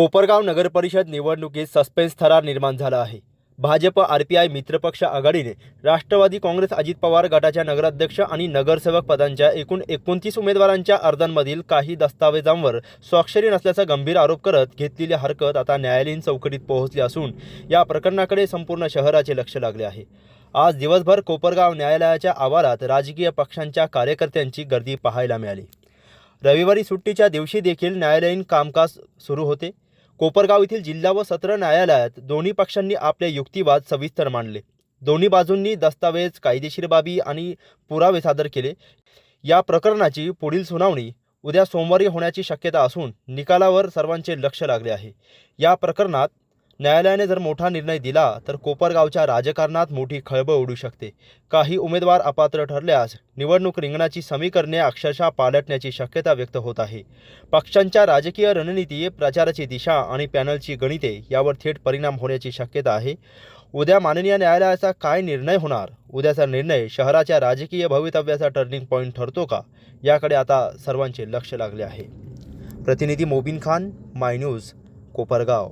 कोपरगाव नगरपरिषद निवडणुकीत सस्पेन्स थरार निर्माण झाला आहे. भाजप आर पी आय मित्रपक्ष आघाडीने राष्ट्रवादी काँग्रेस अजित पवार गटाच्या नगराध्यक्ष आणि नगरसेवक पदांच्या एकूण एकोणतीस उमेदवारांच्या अर्जांमधील काही दस्तावेजांवर स्वाक्षरी नसल्याचा गंभीर आरोप करत घेतलेली हरकत आता न्यायालयीन चौकटीत पोहोचली असून या प्रकरणाकडे संपूर्ण शहराचे लक्ष लागले आहे. आज दिवसभर कोपरगाव न्यायालयाच्या आवारात राजकीय पक्षांच्या कार्यकर्त्यांची गर्दी पाहायला मिळाली. रविवारी सुट्टीच्या दिवशी देखील न्यायालयीन कामकाज सुरू होते. कोपरगाव येथील जिल्हा व सत्र न्यायालयात दोन्ही पक्षांनी आपले युक्तिवाद सविस्तर मांडले. दोन्ही बाजूंनी दस्तावेज कायदेशीर बाबी आणि पुरावे सादर केले. या प्रकरणाची पुढील सुनावणी उद्या सोमवारी होण्याची शक्यता असून निकालावर सर्वांचे लक्ष लागले आहे. या प्रकरणात न्यायालयाने जर मोठा निर्णय दिला तर कोपरगावच्या राजकारणात मोठी खळबळ उडू शकते. काही उमेदवार अपात्र ठरल्यास निवडणूक रिंगणाची समीकरणे अक्षरशः पालटण्याची शक्यता व्यक्त होत आहे. पक्षांच्या राजकीय रणनीती प्रचाराची दिशा आणि पॅनलची गणिते यावर थेट परिणाम होण्याची शक्यता आहे. उद्या माननीय न्यायालयाचा काय निर्णय होणार? उद्याचा निर्णय शहराच्या राजकीय भवितव्याचा टर्निंग पॉईंट ठरतो का? याकडे आता सर्वांचे लक्ष लागले आहे. प्रतिनिधी मोबिन खान माय न्यूज कोपरगाव.